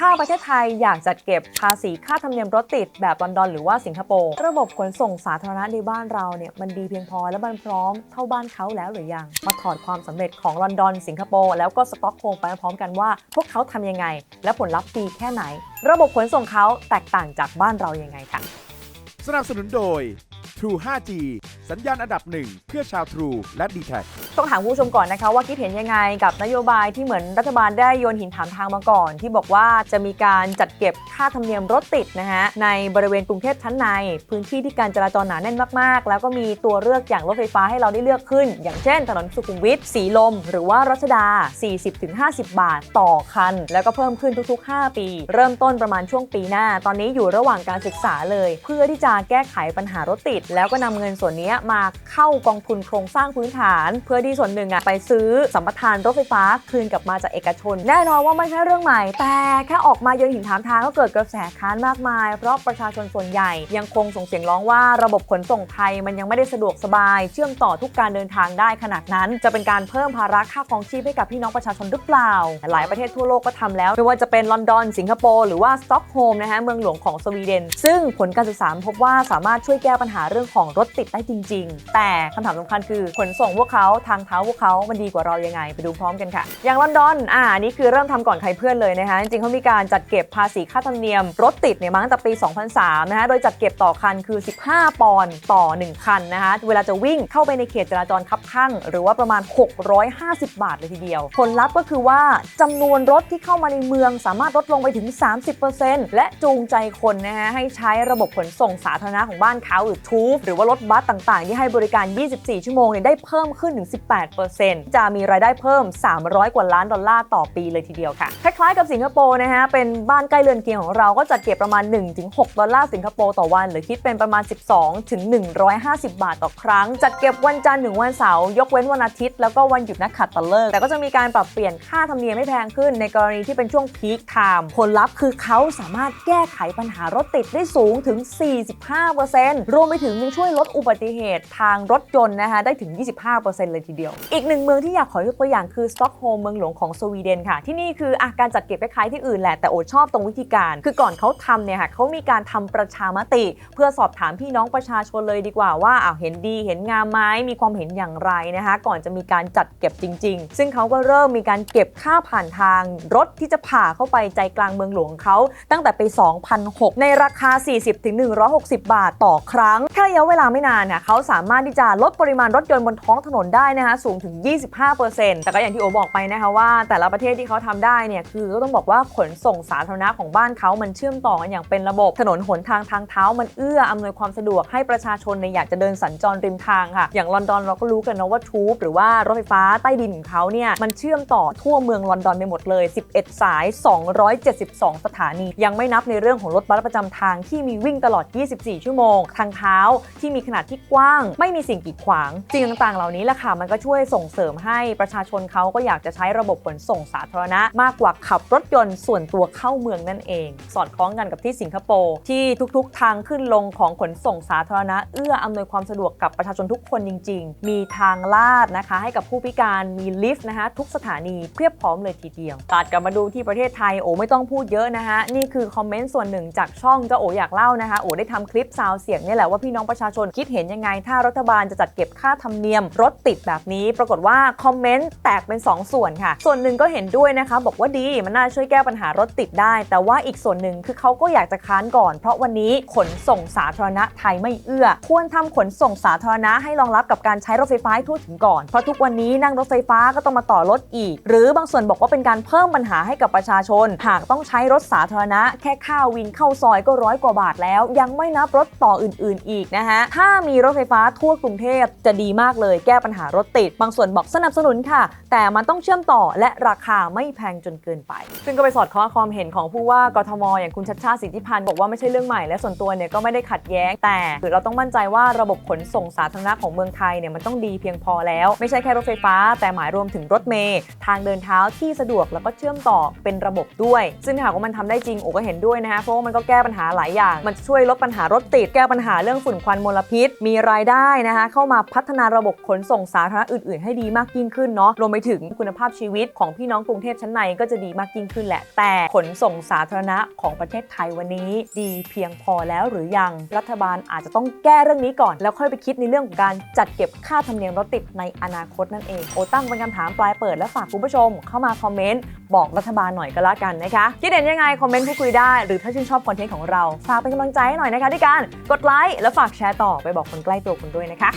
ถ้าประเทศไทยอยากจัดเก็บภาษีค่าธรรมเนียมรถติดแบบลอนดอนหรือว่าสิงคโปร์ระบบขนส่งสาธารณะในบ้านเราเนี่ยมันดีเพียงพอและมันพร้อมเท่าบ้านเขาแล้วหรือยัง มาถอดความสำเร็จของลอนดอนสิงคโปร์แล้วก็สต็อกโฮล์ไปพร้อมกันว่า พวกเขาทำยังไง และผลลัพธ์ดีแค่ไหน ระบบขนส่งเขาแตกต่างจากบ้านเรายังไงค่ะสนับสนุนโดย True 5G สัญญาณอันดับหนึ่งเพื่อชาว True และ d t แทต้องถามผู้ชมก่อนนะคะ ว่าคิดเห็นยังไงกับนโยบายที่เหมือนรัฐบาลได้โยนหินถามทางมาก่อน ที่บอกว่าจะมีการจัดเก็บค่าธรรมเนียมรถติดนะฮะในบริเวณกรุงเทพชั้นใน พื้นที่ที่การจราจรหนาแน่นมากๆ แล้วก็มีตัวเลือกอย่างรถไฟฟ้าให้เราได้เลือกขึ้น อย่างเช่น ถนนสุขุมวิทสีลม หรือว่ารัชดา 40-50 บาทต่อคัน แล้วก็เพิ่มขึ้นทุก ๆ 5 ปี เริ่มต้นประมาณช่วงปีหน้า ตอนนี้อยู่ระหว่างการศึกษาเลย เพื่อที่จะแก้ไขปัญหารถติด แล้วก็นำเงินส่วนนี้มาเข้ากองทุนโครงสร้างพื้นฐาน เพื่อที่ส่วนหนึ่งอะไปซื้อสัมปทานรถไฟฟ้าคืนกลับมาจากเอกชน แน่นอนว่าไม่ใช่เรื่องใหม่ แต่แค่ออกมาโยนหินถามทางก็เกิดกระแสค้านมากมาย เพราะประชาชนส่วนใหญ่ ยังคงส่งเสียงร้องว่าระบบขนส่งไทยมันยังไม่ได้สะดวกสบาย เชื่อมต่อทุกการเดินทางได้ขนาดนั้น จะเป็นการเพิ่มภาระค่าครองชีพให้กับพี่น้องประชาชนหรือเปล่า หลายประเทศทั่วโลกก็ทำแล้ว ไม่ว่าจะเป็นลอนดอน สิงคโปร์หรือว่าสต็อกโฮล์มนะฮะเมืองหลวงของสวีเดน ซึ่งผลการศึกษาพบว่าสามารถช่วยแก้ปัญหาเรื่องของรถติดได้จริง ๆ แต่คำถามสำคัญคือขนส่งพวกเขาทางเท้าพวกเขามันดีกว่าเรายังไง ไปดูพร้อมกันค่ะ อย่างลอนดอนอ่านี่คือเริ่มทำก่อนใครเพื่อนเลยนะคะ จริงๆเขามีการจัดเก็บภาษีค่าธรรมเนียม รถติดเนี่ยมาตั้งแต่ปี 2003 นะคะ โดยจัดเก็บต่อคันคือ 15 ปอนด์ต่อ 1 คันนะคะ เวลาจะวิ่งเข้าไปในเขตจราจรคับข้างหรือว่าประมาณ 650 บาทเลยทีเดียว ผลลัพธ์ก็คือว่าจำนวนรถที่เข้ามาในเมืองสามารถลดลงไปถึง 30%และจูงใจคนนะฮะให้ใช้ระบบขนส่งสาธารณะของบ้านเขาหรือทูฟหรือว่ารถบัสต่างๆ ที่ให้บริการ 24 ชั่วโมงเนี่ยได้เพิ่มขึ้นถึง18%จะมีรายได้เพิ่ม 300 กว่าล้านดอลลาร์ต่อปีเลยทีเดียวค่ะ คล้ายๆกับสิงคโปร์นะฮะ เป็นบ้านใกล้เรือนเคียงของเราก็จัดเก็บประมาณ 1-6 ดอลลาร์สิงคโปร์ต่อวัน หรือคิดเป็นประมาณ 12ถึง150 บาทต่อครั้ง จัดเก็บวันจันทร์ถึงวันเสาร์ยกเว้นวันอาทิตย์แล้วก็วันหยุดนักขัตฤกษ์แต่ก็จะมีการปรับเปลี่ยนค่าธรรมเนียมให้แพงขึ้น ในกรณีที่เป็นช่วงพีคไทม์ผลลัพธ์คือเขาสามารถแก้ไขปัญหารถติดได้สูงถึง 45%รวมไปถึงยังช่วยลดอุบัติเหตุทางรถยนต์นะคะได้ถึง 25%เลยทีเดียว อีกหนึ่งเมืองที่อยากขอยกตัวอย่างคือสต็อกโฮล์มเมืองหลวงของสวีเดนค่ะ ที่นี่คืออาการจัดเก็บคล้ายๆที่อื่นแหละแต่โอชอบตรงวิธีการ คือก่อนเขาทำเนี่ยค่ะเขามีการทำประชามติ เพื่อสอบถามพี่น้องประชาชนเลยดีกว่าว่าอ้าวเห็นดีเห็นงามไหมมีความเห็นอย่างไรนะคะ ก่อนจะมีการจัดเก็บจริง ๆ ซึ่งเขาก็เริ่มมีการเก็บค่าผ่านทาง รถที่จะผ่าเข้าไปใจกลางเมืองหลวงเขา ตั้งแต่ปี2006 ในราคา 40-160 บาทต่อครั้งแค่ระยะเวลาไม่นานค่ะเขาสามารถที่จะลดปริมาณรถยนต์บนท้องถนนได้นะคะสูงถึง 25%แต่ก็อย่างที่โอบอกไปนะคะว่าแต่ละประเทศที่เขาทำได้เนี่ยคือก็ต้องบอกว่าขนส่งสาธารณะของบ้านเขามันเชื่อมต่อกันอย่างเป็นระบบถนนหนทางทางเท้ามันเอื้ออำนวยความสะดวกให้ประชาชนเนี่ยอยากจะเดินสัญจรริมทางค่ะ อย่างลอนดอนเราก็รู้กันนะว่าทูบหรือว่ารถไฟฟ้าใต้ดินของเขาเนี่ยมันเชื่อมต่อทั่วเมืองลอนดอนไปหมดเลย 11 สาย 272 สถานี ยังไม่นับในเรื่องของรถบัสประจำทางที่มีวิ่งตลอด 24 ชั่วโมง ทางเท้าที่มีขนาดที่กว้าง ไม่มีสิ่งกีดขวางสิ่งต่างๆ เหล่านี้แหละค่ะมันก็ช่วยส่งเสริมให้ประชาชนเขาก็อยากจะใช้ระบบขนส่งสาธารณะ มากกว่าขับรถยนต์ส่วนตัวเข้าเมืองนั่นเอง สอดคล้องกันกับที่สิงคโปร์ที่ทุกๆ ทางขึ้นลงของขนส่งสาธารณะ เอื้ออำนวยความสะดวกกับประชาชนทุกคนจริง ๆ มีทางลาดนะคะ ให้กับผู้พิการมีลิฟต์นะคะทุกสถานีเพียบพร้อมเลยทีเดียวตัดกลับมาดูที่ประเทศไทยโอ้ไม่ต้องพูดเยอะนะคะนี่คือคอมเมนต์ส่วนหนึ่งจากช่องเจ้าโออยากเล่านะคะโอได้ทำคลิปซาวเสียงนี่แหละว่าพี่น้องประชาชนคิดเห็นยังไง ถ้ารัฐบาลจะจัดเก็บค่าธรรมเนียมรถติดแบบนี้ ปรากฏว่าคอมเมนต์แตกเป็น 2 ส่วนค่ะ ส่วนหนึ่งก็เห็นด้วยนะคะ บอกว่าดีมันน่าช่วยแก้ปัญหารถติดได้ แต่ว่าอีกส่วนหนึ่งคือเขาก็อยากจะค้านก่อน เพราะวันนี้ขนส่งสาธารณะไทยไม่เอื้อ ควรทำขนส่งสาธารณะให้รองรับกับการใช้รถไฟฟ้าทั่วถึงก่อน เพราะทุกวันนี้นั่งรถไฟฟ้าก็ต้องมาต่อรถอีก หรือบางส่วนบอกว่าเป็นการเพิ่มปัญหาให้กับประชาชน หากต้องใช้รถสาธารณะ แค่ค่าวินเข้าซอยก็ร้อยกว่าบาทแล้ว ยังไม่นับรถต่ออื่น ๆ อีกนะคะถ้ามีรถไฟฟ้าทั่วกรุงเทพจะดีมากเลยแก้ปัญหารถติด บางส่วนบอกสนับสนุนค่ะ แต่มันต้องเชื่อมต่อและราคาไม่แพงจนเกินไป ซึ่งก็ไปสอดคล้องความเห็นของผู้ว่ากทม อย่างคุณชัดชาติสิทธิพันธ์บอกว่าไม่ใช่เรื่องใหม่และส่วนตัวเนี่ยก็ไม่ได้ขัดแย้ง แต่เราต้องมั่นใจว่าระบบขนส่งสาธารณะของเมืองไทยเนี่ยมันต้องดีเพียงพอแล้ว ไม่ใช่แค่รถไฟฟ้า แต่หมายรวมถึงรถเมล์ทางเดินเท้าที่สะดวกแล้วก็เชื่อมต่อเป็นระบบด้วย ซึ่งหากว่ามันทำได้จริงโอก็เห็นด้วยนะคะเพราะว่ามันก็แก้ปัญหาหลายอย่าง มันจะช่วยลดปัญหารถติดแก้ปัญหาเรื่องฝุ่นควันมลพิษ มีรายได้นะคะเข้ามาพัฒนาระบบขนส่งสาธารณะอื่นๆ ให้ดีมากยิ่งขึ้นเนาะรวมไปถึงคุณภาพชีวิตของพี่น้องกรุงเทพชั้นในก็จะดีมากยิ่งขึ้นแหละ แต่ขนส่งสาธารณะของประเทศไทยวันนี้ ดีเพียงพอแล้วหรือยังรัฐบาลอาจจะต้องแก้เรื่องนี้ก่อน แล้วค่อยไปคิดในเรื่องของการจัดเก็บค่าธรรมเนียมรถติดในอนาคตนั่นเองโอตั้งเป็นคำถามปลายเปิดและฝากคุณผู้ชม เข้ามาคอมเมนต์บอกรัฐบาลหน่อยก็แล้วกันนะคะคิดเห็นยังไงคอมเมนต์พูดคุยได้ หรือถ้าชื่นชอบคอนเทนต์ของเราฝากเป็นกำลังใจให้หน่อยนะคะด้วยการกดไลค์และฝากแชร์ต่อไปบอกคนใกล้ตัวคุณด้วยนะคะ